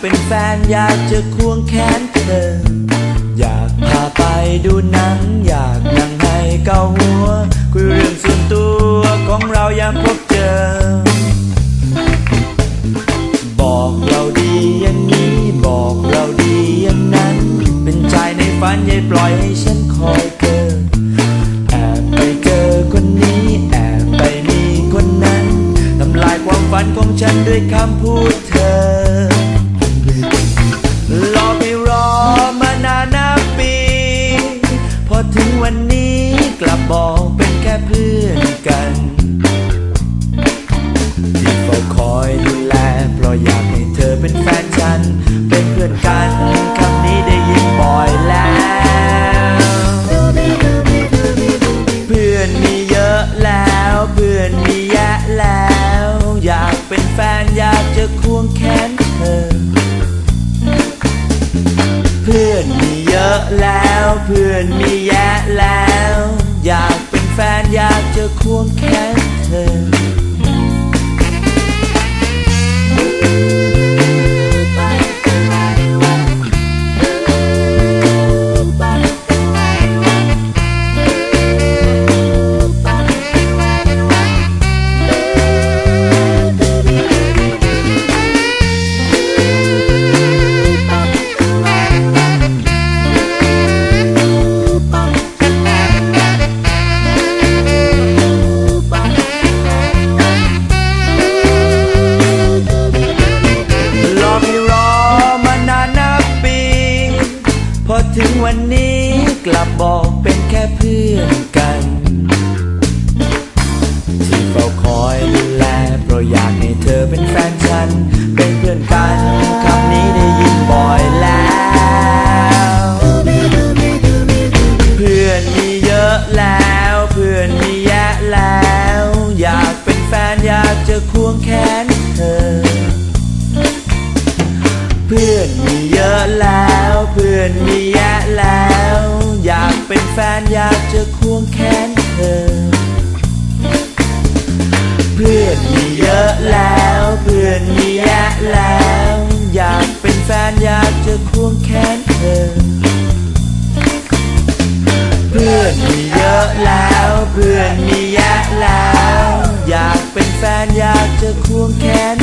เป็นแฟนอยากจะควงแขนเธอ อยากพาไปดูหนัง อยากนั่งให้เกาหัว คุยเรื่องส่วนตัวของเรายามพบเจอ บอกเราดีอย่างนี้ บอกเราดีอย่างนั้น เป็นใจในฝันอย่าปล่อยให้ฉันคอยเธอแอบไปเจอคนนี้แอบไปมีคนนั้นทำลายความฝันของฉันด้วยคำพูด บอกเป็นแค่เพื่อนกัน ที่เฝ้าคอยดูแลเพราะอยากให้เธอเป็นแฟนฉัน เป็นเพื่อนกันคำนี้ได้ยินบ่อยแล้ว เพื่อนมีเยอะแล้ว เพื่อนมีแยะแล้ว อยากเป็นแฟนอยากจะควงแขนเธอ เพื่อนมีเยอะแล้ว เพื่อนมีแยะแล้ว อยากเป็นแฟนอยากจะควงแขนเธอ ถึงวันนี้กลับบอกเป็นแค่เพื่อนกัน ที่เฝ้าคอยดูแลเพราะอยากให้เธอเป็นแฟนฉัน เป็นเพื่อนกันคำนี้ได้ยินบ่อยแล้ว เพื่อนมีเยอะแล้ว เพื่อนมีแยะแล้ว อยากเป็นแฟนอยากจะควงแขนเธอ เพื่อนมีเยอะแล้ว พื่อนมีแยะแล้ว อยากเป็นแฟนอยากจะควงแขนเธอ เพื่อนมีเยอะแล้ว เพื่อนมีแยะแล้ว อยากเป็นแฟนอยากจะควงแขนเธอ เพื่อนมีเยอะแล้ว เพื่อนมีแยะแล้ว อยากเป็นแฟนอยากจะควงแขน